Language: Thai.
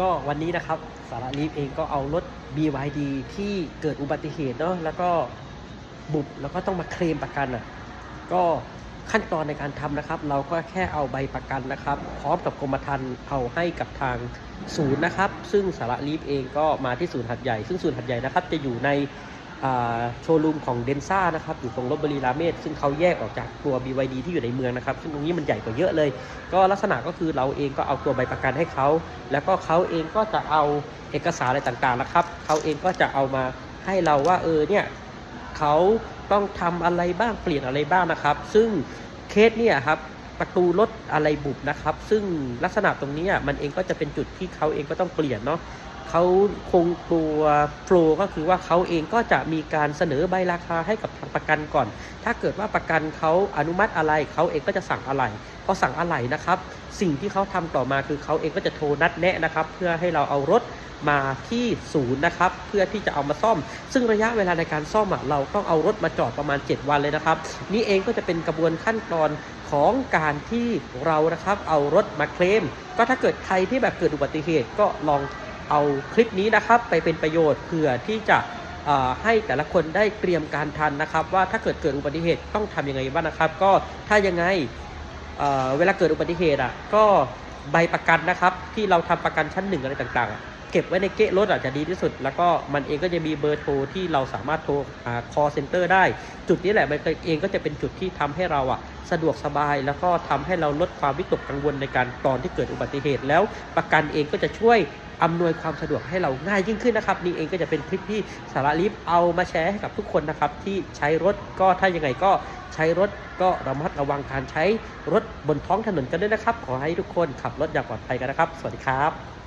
ก็วันนี้นะครับสาระลีฟเองก็เอารถ BYD ที่เกิดอุบัติเหตุเนาะแล้วก็บุบแล้วก็ต้องมาเคลมประกันอะก็ขั้นตอนในการทำนะครับ เราก็แค่เอาใบประกันนะครับ พร้อมกับกรมธรรม์เอาให้กับทางศูนย์นะครับ ซึ่งสาระลีฟเองก็มาที่ศูนย์หัดใหญ่ ซึ่งศูนย์หัดใหญ่นะครับ จะอยู่ใน โชว์รูมของเดนซ่านะครับอยู่ตรงลบบุรีราเมศซึ่งเขาแยกออกจากตัว BYD ที่อยู่ในเมืองนะครับ ซึ่งตรงนี้มันใหญ่กว่าเยอะเลย ก็ลักษณะก็คือเราเองก็เอาตัวใบประกันให้เขา แล้วก็เขาเองก็จะเอาเอกสารอะไรต่างๆนะครับเขาเองก็จะเอามาให้เราว่าเออเนี่ยเขาต้องทำอะไรบ้างเปลี่ยนอะไรบ้างนะครับ ซึ่งเคสเนี่ยครับประตูรถอะไรบุบนะครับ ซึ่งลักษณะตรงนี้มันเองก็จะเป็นจุดที่เขาเองก็ต้องเปลี่ยนเนาะ เขาคงตัวโฟล์ก็คือว่าเขาเองก็จะมีการเสนอใบราคาให้กับทางประกันก่อน ถ้าเกิดว่าประกันเขาอนุมัติอะไรเขาเองก็จะสั่งอะไรพอสั่งอะไรนะครับ สิ่งที่เขาทำต่อมาคือเขาเองก็จะโทรนัดแนะนะครับ เพื่อให้เราเอารถมาที่ศูนย์นะครับ เพื่อที่จะเอามาซ่อม ซึ่งระยะเวลาในการซ่อมอะเราต้องเอารถมาจอดประมาณ 7 วันเลยนะครับ นี่เองก็จะเป็นกระบวนขั้นตอนของการที่เรานะครับเอารถมาเคลม ก็ถ้าเกิดใครที่แบบเกิดอุบัติเหตุก็ลอง เอาคลิปนี้นะครับไปเป็นประโยชน์เผื่อที่จะให้แต่ละคนได้เตรียมการทันนะครับ ว่าถ้าเกิดเกิดอุบัติเหตุต้องทำยังไงบ้างนะครับ ก็ถ้ายังไงเเวลาเกิดอุบัติเหตุอะก็ใบประกันนะครับ ที่เราทำประกันชั้นหนึ่งอะไรต่างๆ เก็บไว้ในเก๊ะรถอาจจะดีที่สุด แล้วก็มันเองก็จะมีเบอร์โทรที่เราสามารถโทรหา call center ได้ จุดนี้แหละมันเองก็จะเป็นจุดที่ทำให้เราอะสะดวกสบาย แล้วก็ทำให้เราลดความวิตกกังวลในการตอนที่เกิดอุบัติเหตุแล้วประกันเองก็จะช่วย อำนวยความสะดวกให้เราง่ายยิ่งขึ้นนะครับ นี่เองก็จะเป็นคลิปที่สาระลิฟเอามาแชร์ให้กับทุกคนนะครับ ที่ใช้รถก็ถ้ายังไงก็ใช้รถก็ระมัดระวังการใช้รถบนท้องถนนกันด้วยนะครับ ขอให้ทุกคนขับรถอย่างปลอดภัยกันนะครับ สวัสดีครับ